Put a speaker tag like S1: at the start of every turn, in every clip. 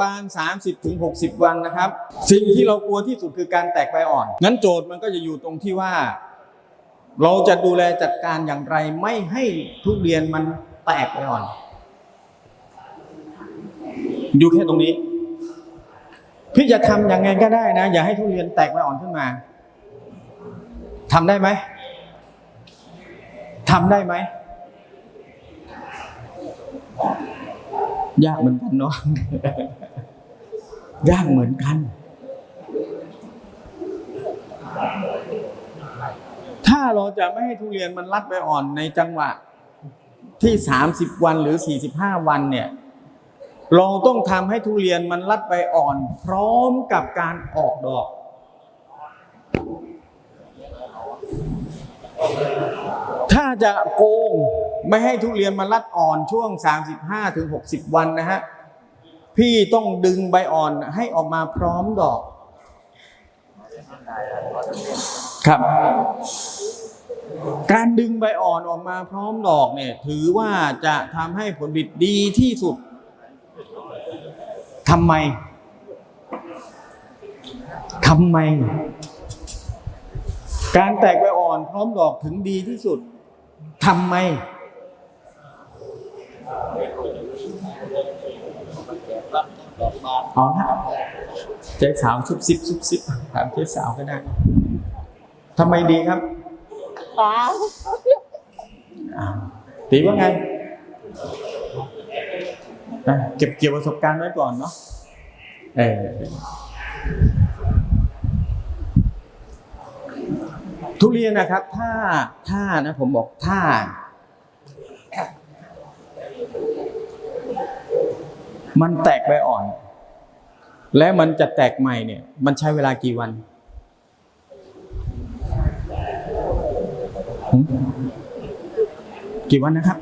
S1: บาน 30ถึง60วันนะครับ สิ่งที่เรากลัวที่สุดคือการแตกใบอ่อน งั้นโจทย์มันก็จะอยู่ตรงที่ว่า เราจะดูแลจัดการอย่างไรไม่ให้ทุเรียนมันแตกใบอ่อนอยู่แค่ตรงนี้ พี่จะทำยังไงก็ได้นะ อย่าให้ทุเรียนแตกใบอ่อนขึ้นมาทำได้ไหมทำได้ไหมยากเหมือนกันเนาะ ยากเหมือนกัน ถ้าเราจะไม่ให้ทุเรียนมันรัดใบอ่อนในจังหวะที่30วันหรือ45วันเนี่ย เราต้องทำให้ทุเรียนมันรัดใบอ่อน พร้อมกับการออกดอกถ้าจะโกงไม่ให้ทุเรียนมันรัดอ่อนช่วง 35ถึง60 วันนะฮะ พี่ต้องดึงใบอ่อนให้ออกมาพร้อมดอก ครับ การดึงใบอ่อนออกมาพร้อมดอกเนี่ย ถือว่าจะทำให้ผลผลิตดีที่สุดทำไมทำไม การแตกใบอ่อนพร้อมดอกถึงดีที่สุดทำไม อ๋อนะเจ๊สาวซุบซิบซุบซิบถามเจ๊สาวก็ได้ทำไมดีครับ
S2: ป้า
S1: อ่าตีว่าไงอะเก็บเกี่ยวประสบการณ์ไว้ก่อนเนาะเออทุเรียนนะครับ ถ้าถ้านะผมบอกถ้า มันแตกใบอ่อน และมันจะแตกใหม่เนี่ย มันใช้เวลากี่วัน กี่วันนะครับ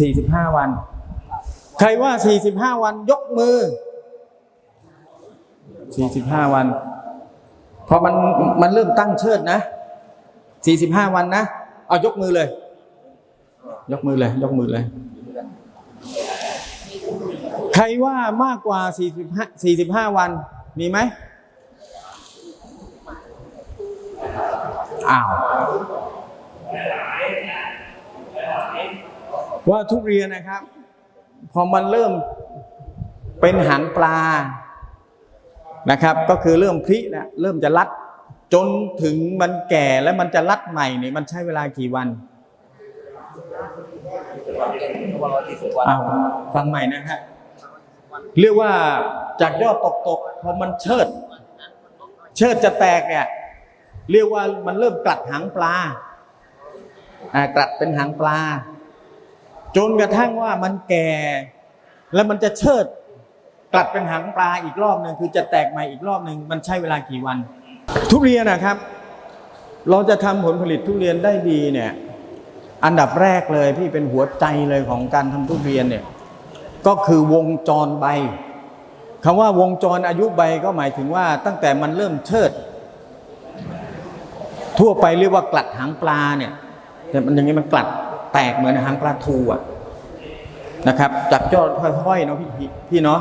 S1: สี่สิบห้าวัน ใครว่าสี่สิบห้าวันยกมือสี่สิบห้าวัน พอมันมันเริ่มตั้งเชิดนะสี่สิบห้าวันนะ เอายกมือเลย ยกมือเลย ยกมือเลย ใครว่ามากกว่า 45 45 วันมีไหมอ้าวว่าทุเรียนนะครับ พอมันเริ่มเป็นหางปลานะครับ ก็คือเริ่มพลินะเริ่มจะรัด จนถึงมันแก่แล้วมันจะรัดใหม่เนี่ยมันใช้เวลากี่วันอ้าวฟังใหม่นะครับ เรียกว่าจากยอดตกตกๆพอมันเชิด เชิดจะแตกเนี่ยเรียกว่ามันเริ่มกลัดหางปลาอ่ากลัดเป็นหางปลา จนกระทั่งว่ามันแก่ แล้วมันจะเชิดกลัดเป็นหางปลาอีกรอบหนึ่งคือจะแตกใหม่อีกรอบหนึ่งมันใช้เวลากี่วัน ทุเรียนนะครับ เราจะทำผลผลิตทุเรียนได้ดีเนี่ย อันดับแรกเลยที่เป็นหัวใจเลยของการทำทุเรียนเนี่ย ก็คือวงจรใบคำว่าวงจรอายุใบก็หมายถึงว่าตั้งแต่มันเริ่มเชิด ทั่วไปเรียกว่ากลัดหางปลาเนี่ยแต่มันอย่างนี้มันกลัดแตกเหมือนหางปลาทูอะนะครับ จากยอดห้อยๆเนาะพี่พี่พี่เนาะ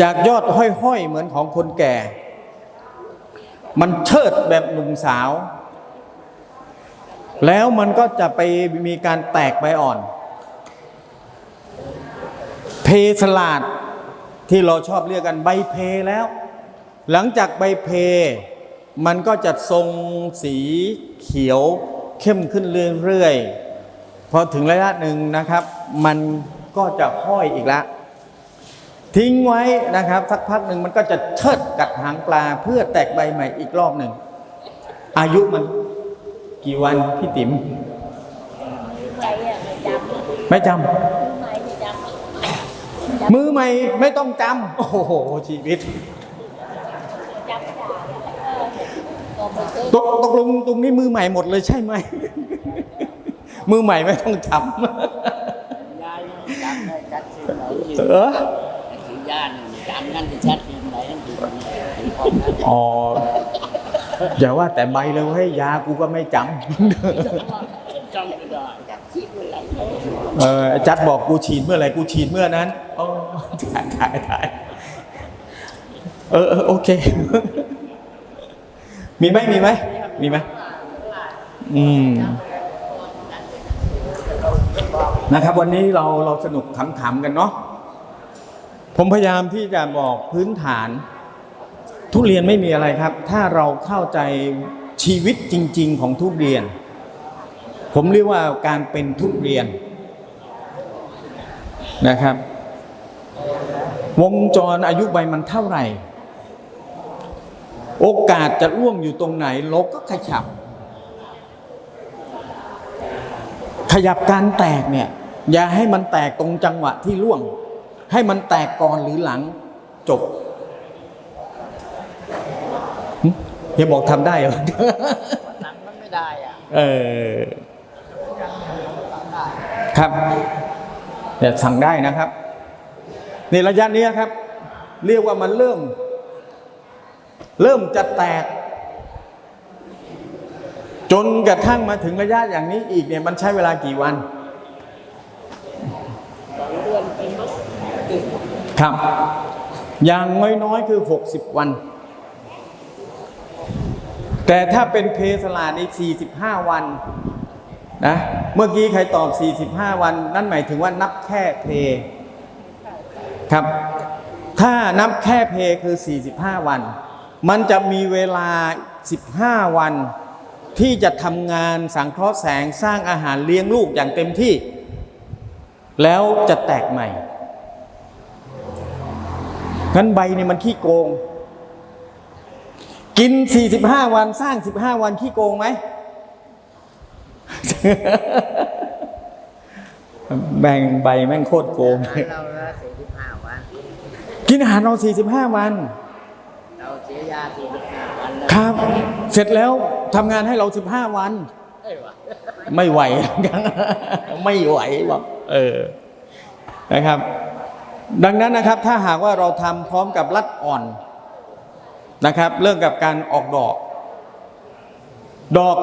S1: จากยอดห้อยๆเหมือนของคนแก่ มันเชิดแบบหนุ่มสาว แล้วมันก็จะไปมีการแตกใบอ่อน เพสลาดที่เราชอบเรียกกันใบเพแล้ว หลังจากใบเพ มันก็จะทรงสีเขียวเข้มขึ้นเรื่อยๆ พอถึงระยะหนึ่งนะครับ มันก็จะห้อยอีกแล้วทิ้งไว้นะครับ สักพักหนึ่งมันก็จะเชิดกัดหางปลาเพื่อแตกใบใหม่อีกรอบหนึ่ง อายุมันกี่วันพี่ติ๋ม
S2: ใครอะไม่จำ
S1: ไม่จ
S2: ไม่ไม่จำำ
S1: มือใหม่ไม่ต้องจำโอ้โหชีวิต
S2: จำไม่ได้เออก็ไม่เคย
S1: ตกตกลงตรงนี้มือใหม่หมดเลยใช่ไหม มือใหม่ไม่ต้องจ
S3: ยายเนี่ยจำได้ชัดเจนไหนำ
S1: เออ
S3: สีย่านเนี่ยจำนั่นจะชัดเจนไหนนั่นดีเป็นของนั้น
S1: อ๋ออย่าว่าแต่ใบเลยให้ยยากูก็ไม่จ
S3: จำไม่ได้
S2: จำชีพอะไรำ
S1: เออไอ้จัดบอกกูฉีดเมื่อไหร่กูฉีดเมื่อนั้นอ๋อ ถ่ายถ่ายถ่ายเออเออโอเค มีไหมมีไหมมีไหมอืมนะครับ วันนี้เราเราสนุกขำๆกันเนาะผมพยายามที่จะบอกพื้นฐาน ทุเรียนไม่มีอะไรครับ ถ้าเราเข้าใจชีวิตจริง ๆ ของทุเรียน ผมเรียกว่าการเป็นทุเรียนนะครับ วงจรอายุใบมันเท่าไหร่ โอกาสจะร่วงอยู่ตรงไหนเราก็ขยับ ขยับการแตกเนี่ย อย่าให้มันแตกตรงจังหวะที่ร่วง ให้มันแตกก่อนหรือหลังจบหึเฮียบอกทำได้เหรอ
S3: หลังมันไม่ได้อะ
S1: เออครับแต่สั่งได้นะครับ ในระยะเนี้ยครับ เรียกว่ามันเริ่ม เริ่มจะแตก จนกระทั่งมาถึงระยะอย่างนี้อีกเนี่ยมันใช้เวลากี่วันครับ อย่างน้อยๆคือ 60 วัน แต่ถ้าเป็นเพสลาใน 45 วันนะเมื่อกี้ใครตอบ 45 วัน นั่นหมายถึงว่านับแค่เพ ครับ ถ้านับแค่เพคือ 45 วัน มันจะมีเวลา 15 วัน ที่จะทำงานสังเคราะห์แสงสร้างอาหารเลี้ยงลูกอย่างเต็มที่ แล้วจะแตกใหม่งั้นใบเนี่ยมันขี้โกง กิน 45 วันสร้าง 15 วันขี้โกงไหมแบ่งใบแม่งโคตรโกง
S3: เราละสี่สิบห้าวัน
S1: กินอาหารเรา45วัน
S3: เราเสียยาสี่สิบห้าวันเลย
S1: ครับ เสร็จแล้วทำงานให้เรา15วัน
S3: เอ้ยวะ
S1: ไม่ไหว ไม่ไหวบอกเออนะครับ ดังนั้นนะครับถ้าหากว่าเราทำพร้อมกับรัดอ่อนนะครับ เรื่องกับการออกดอก ดอก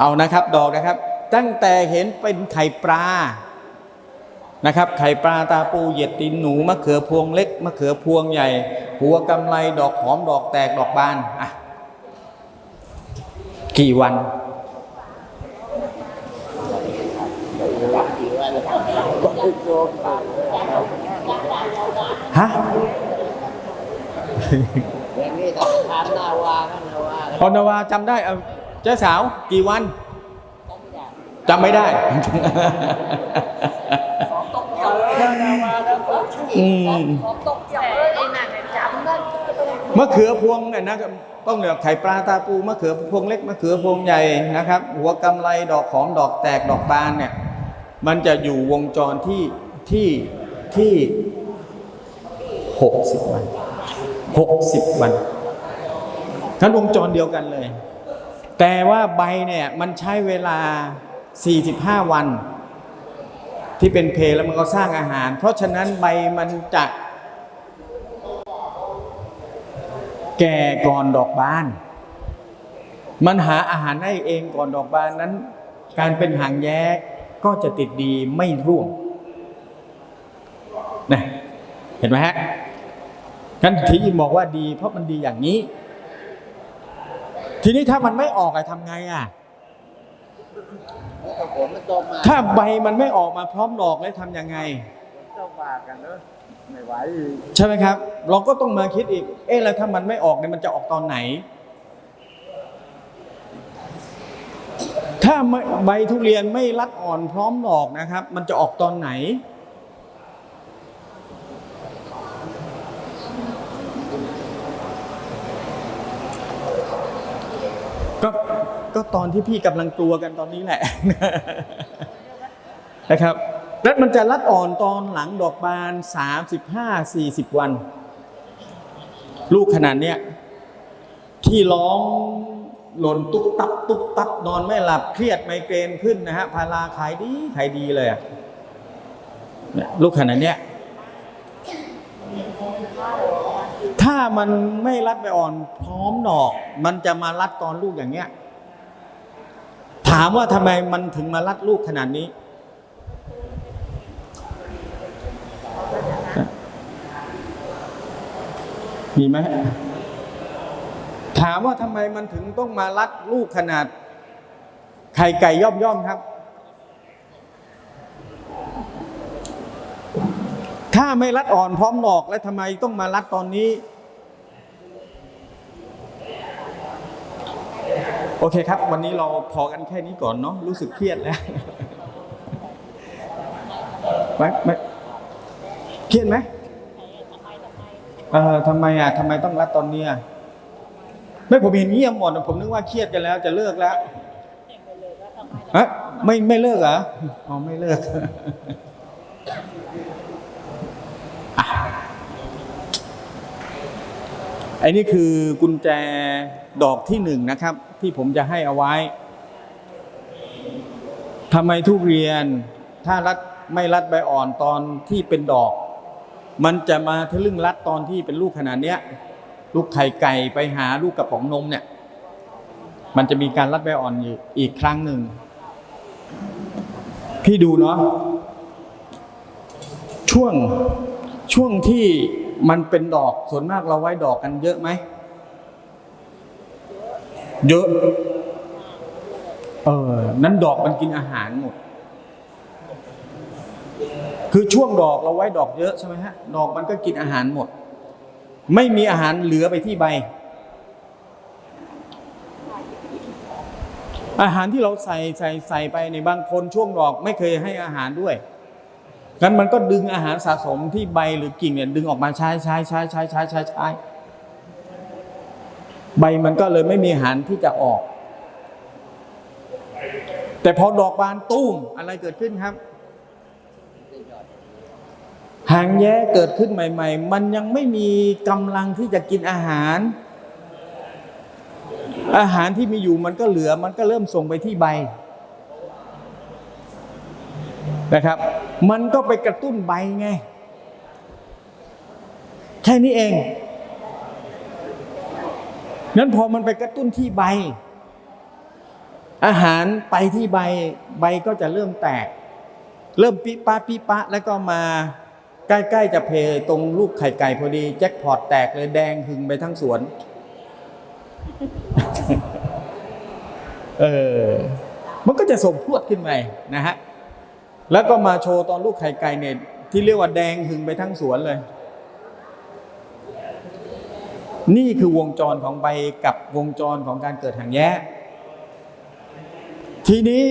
S1: เอานะครับ ดอกนะครับ ตั้งแต่เห็นเป็นไข่ปลา นะครับไข่ปลาตาปูเหยียดตีนหนูมะเขือพวงเล็กมะเขือพวงใหญ่หัวกำไรดอกหอมดอกแตกดอกบานอะกี่วันฮะ
S3: อย่างนี้ต้องถามนาวา
S1: พอนาวาจำได้เอาเจ้าสาวกี่วันจำไม่ได้ อืมมะเขือพวงเนี่ยนะต้องเหลือกไข่ปลาตาปูมะเขือพวงเล็กมะเขือพวงใหญ่นะครับ หัวกำไรดอกหอมดอกแตกดอกบานเนี่ย มันจะอยู่วงจรที่ที่ที่หกสิบวันหกสิบวันนั้นวงจรเดียวกันเลย แต่ว่าใบเนี่ยมันใช้เวลา 45 วัน ที่เป็นเพลแล้วมันก็สร้างอาหาร เพราะฉะนั้นใบมันจะแก่ก่อนดอกบาน มันหาอาหารให้เองก่อนดอกบานนั้น การเป็นหางแย้ก็จะติดดีไม่ร่วงนะเห็นไหมฮะกันที่บอกว่าดี เพราะมันดีอย่างนี้ ทีนี้ถ้ามันไม่ออกอะทำไงอะ
S3: แล้วผมมันโตมา
S1: ถ้าใบมันไม่ออกมาพร้อมดอกแล้วทำยังไง
S3: ต้องบากันเนอะไม่ไหว
S1: ใช่ไหมครับ เราก็ต้องมาคิดอีก เอ๊ะแล้วถ้ามันไม่ออกเนี่ยมันจะออกตอนไหน ถ้าใบทุเรียนไม่รัดอ่อนพร้อมดอกนะครับ มันจะออกตอนไหน ก็ ก็ตอนที่พี่กำลังกลัวกันตอนนี้แหละนะครับแล้วมันจะรัดอ่อนตอนหลังดอกบาน 35 40 วัน ลูกขนาดเนี้ยที่ร้องหล่นตุ๊บตับตุ๊บตับนอนไม่หลับเครียดไมเกรนขึ้นนะฮะพาราขายดีขายดีเลยลูกขนาดเนี้ยถ้ามันไม่รัดไปอ่อนพร้อมดอก มันจะมารัดตอนลูกอย่างเงี้ยามว่าทำไมมันถึงมารัดลูกขนาดนี้ มีไหมถามว่าทำไมมันถึงต้องมารัดลูกขนาดไข่ไก่ย่อมย่อมครับ ถ้าไม่รัดอ่อนพร้อมหลอกแล้วทำไมต้องมารัดตอนนี้ โอเคครับ วันนี้เราพอกันแค่นี้ก่อนเนาะรู้สึกเครียดแล้วไม่ไม่เครียดไหมเออทำไมอะทำไมต้องรัดตอนเนี้ยไม่ผมเห็นเงียบหมดผมนึกว่าเครียดกันแล้ว จะเลิกแล้ว
S2: เห็นไปเลยว่าทำไม
S1: ฮะไม่ไม่เลิกเหรออ๋อไม่เลิกอะไอ้นี่คือกุญแจดอกที่หนึ่งนะครับ ที่ผมจะให้เอาไว้ทำไมทุเรียนถ้ารัดไม่รัดใบอ่อนตอนที่เป็นดอก มันจะมาทะลึ่งรัดตอนที่เป็นลูกขนาดเนี้ย ลูกไข่ไก่ไปหาลูกกระป๋องนมเนี่ย มันจะมีการรัดใบอ่อนอ,อีกครั้งหนึ่งพี่ดูเนาะช่วงช่วงที่มันเป็นดอกส่วนมากเราไว้ดอกกันเยอะไหม เยอะ เออ นั้นดอกมันกินอาหารหมด คือช่วงดอกเราไว้ดอกเยอะใช่ไหมฮะ ดอกมันก็กินอาหารหมด ไม่มีอาหารเหลือไปที่ใบ อาหารที่เราใส่ใส่ใส่ไปในบางคนช่วงดอกไม่เคยให้อาหารด้วยงั้นมันก็ดึงอาหารสะสมที่ใบหรือกิ่งเนี่ยดึงออกมาใช้ใช้ใช้ใช้ใช้ใช้ใช้ใใบมันก็เลยไม่มีอาหารที่จะออก แต่พอดอกบานตุ้มอะไรเกิดขึ้นครับ หางแย้เกิดขึ้นใหม่ ๆ มันยังไม่มีกำลังที่จะกินอาหาร อาหารที่มีอยู่มันก็เหลือมันก็เริ่มส่งไปที่ใบนะครับ มันก็ไปกระตุ้นใบไง แค่นี้เอง นั้นพอมันไปกระตุ้นที่ใบ อาหารไปที่ใบใบก็จะเริ่มแตก เริ่มปิปะปิปะแล้วก็มาใกล้ๆจะเพตรงลูกไข่ไก่พอดี แจ็คพอตแตกเลยแดงหึงไปทั้งสวน เออ มันก็จะส่งพรวดขึ้นไปนะฮะ แล้วก็มาโชว์ตอนลูกไข่ไก่เนี่ยที่เรียกว่าแดงหึงไปทั้งสวนเลย นี่คือวงจรของใบกับวงจรของการเกิดหางแย้ทีนี้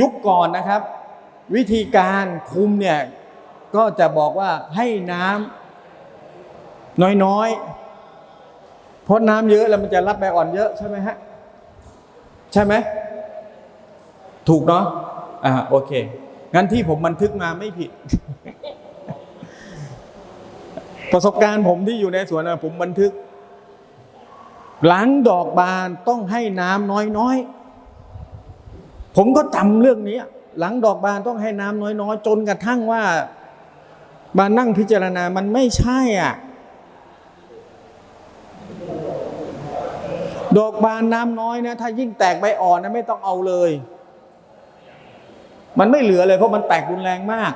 S1: ยุคก่อนนะครับ วิธีการคุมเนี่ยก็จะบอกว่าให้น้ำน้อยๆ เพราะน้ำเยอะแล้วมันจะรับใบอ่อนเยอะใช่ไหมฮะ ใช่ไหม ถูกเนาะอ่าโอเค งั้นที่ผมบันทึกมาไม่ผิด ประสบการณ์ผมที่อยู่ในสวนนะผมบันทึก หลังดอกบานต้องให้น้ำน้อยๆ ผมก็จำเรื่องนี้ หลังดอกบานต้องให้น้ำน้อยๆ จนกระทั่งว่ามานั่งพิจารณามันไม่ใช่อะ ดอกบานน้ำน้อยนะ ถ้ายิ่งแตกใบอ่อนนะไม่ต้องเอาเลย มันไม่เหลือเลยเพราะมันแตกรุนแรงมาก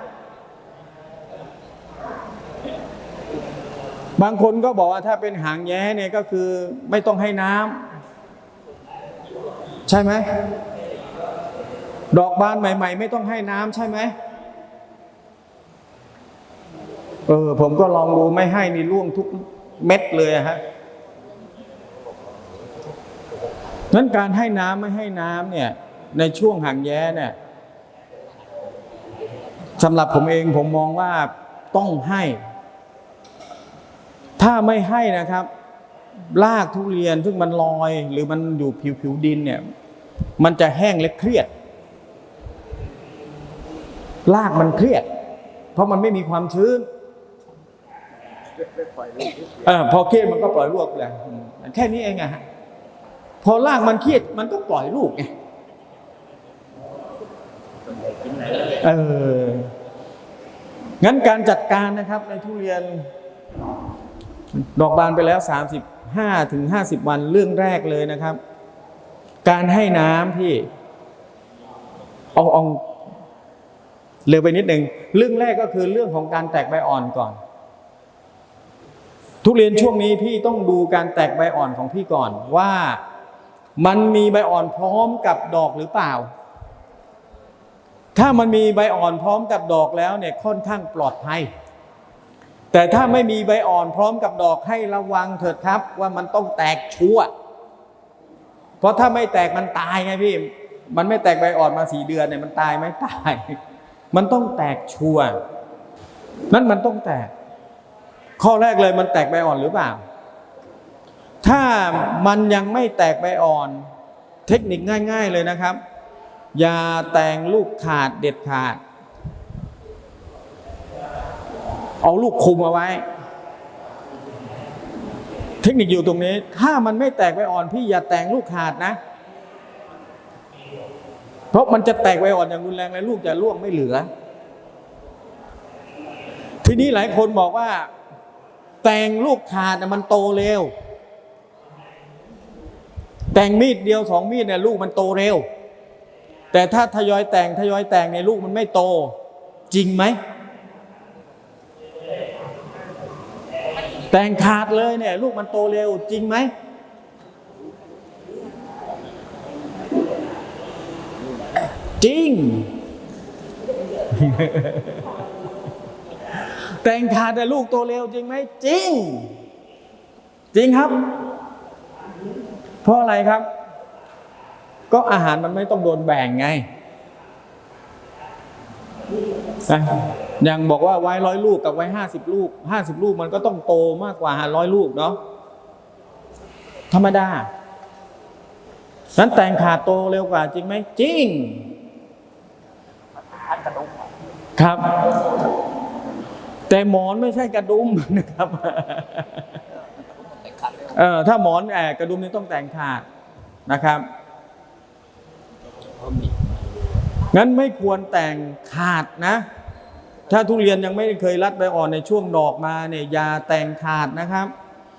S1: บางคนก็บอกว่าถ้าเป็นหางแย้เนี่ยก็คือไม่ต้องให้น้ำใช่ไหมดอกบานใหม่ ๆ ไม่ต้องให้น้ำใช่ไหมเออผมก็ลองดูไม่ให้นี่ร่วงทุกเม็ดเลยฮะนั้นการให้น้ำไม่ให้น้ำเนี่ย ในช่วงหางแย้เนี่ยสำหรับผมเองผมมองว่าต้องให้ ถ้าไม่ให้นะครับรากทุเรียนซึ่งมันลอย หรือมันอยู่ผิวผิวดินเนี่ย มันจะแห้งและเครียดรากมันเครียด เพราะมันไม่มีความชื้นอพอเครียดมันก็ปล่อยลูกเลยแค่นี้เองอะฮะพอรากมันเครียด มันก็ปล่อยลูกไงเอองั้นการจัดการนะครับในทุเรียน ดอกบานไปแล้ว 35ถึง50 วันเรื่องแรกเลยนะครับ การให้น้ำพี่เอาเอาเร็วไปนิดหนึ่งเรื่องแรกก็คือเรื่องของการแตกใบอ่อนก่อน ทุเรียนช่วงนี้พี่ต้องดูการแตกใบอ่อนของพี่ก่อนว่ามันมีใบอ่อนพร้อมกับดอกหรือเปล่า ถ้ามันมีใบอ่อนพร้อมกับดอกแล้วเนี่ยค่อนข้างปลอดภัย แต่ถ้าไม่มีใบอ่อนพร้อมกับดอกให้ระวังเถิดครับ ว่ามันต้องแตกชั่ว เพราะถ้าไม่แตกมันตายไงพี่ มันไม่แตกใบอ่อนมาสี่เดือนเนี่ยมันตายไหมตาย มันต้องแตกชัวนั่นมันต้องแตก ข้อแรกเลยมันแตกใบอ่อนหรือเปล่า ถ้ามันยังไม่แตกใบอ่อน เทคนิคง่าย ๆเลยนะครับ อย่าแต่งลูกขาดเด็ดขาด เอาลูกคุมเอาไว้ เทคนิคอยู่ตรงนี้ ถ้ามันไม่แตกใบอ่อนพี่อย่าแต่งลูกขาดนะ เพราะมันจะแตกใบอ่อนอย่างรุนแรงเลยลูกจะร่วงไม่เหลือ ทีนี้หลายคนบอกว่า แต่งลูกขาดมันโตเร็ว แต่งมีดเดียวสองมีดเนี่ยลูกมันโตเร็ว แต่ถ้าทยอยแต่งทยอยแต่งในยลูกมันไม่โต จริงไหม แต่งขาดเลยเนี่ยลูกมันโตเร็วจริงไหม จริง แต่งขาดแต่ลูกโตเร็วจริงไหมจริง จริงครับ เพราะอะไรครับ ก็อาหารมันไม่ต้องโดนแบ่งไงนะ อย่างบอกว่าไว้ร้อยลูกกับไว้ห้าสิบลูกห้าสิบลูกมันก็ต้องโตมากกว่าร้อยลูกเนาะธรรมดา นั้นแต่งขาดโตเร็วกว่าจริงไหมจริง ครับ แต่หมอนไม่ใช่กระดุมนะครับ
S3: เอ
S1: อถ้าหมอนแอบกระดุมนี่ต้องแต่งขาดนะครับงั้นไม่ควรแต่งขาดนะ ถ้าทุเรียนยังไม่เคยรัดใบอ่อนในช่วงดอกมาเนี่ยอย่าแต่งขาดนะครับ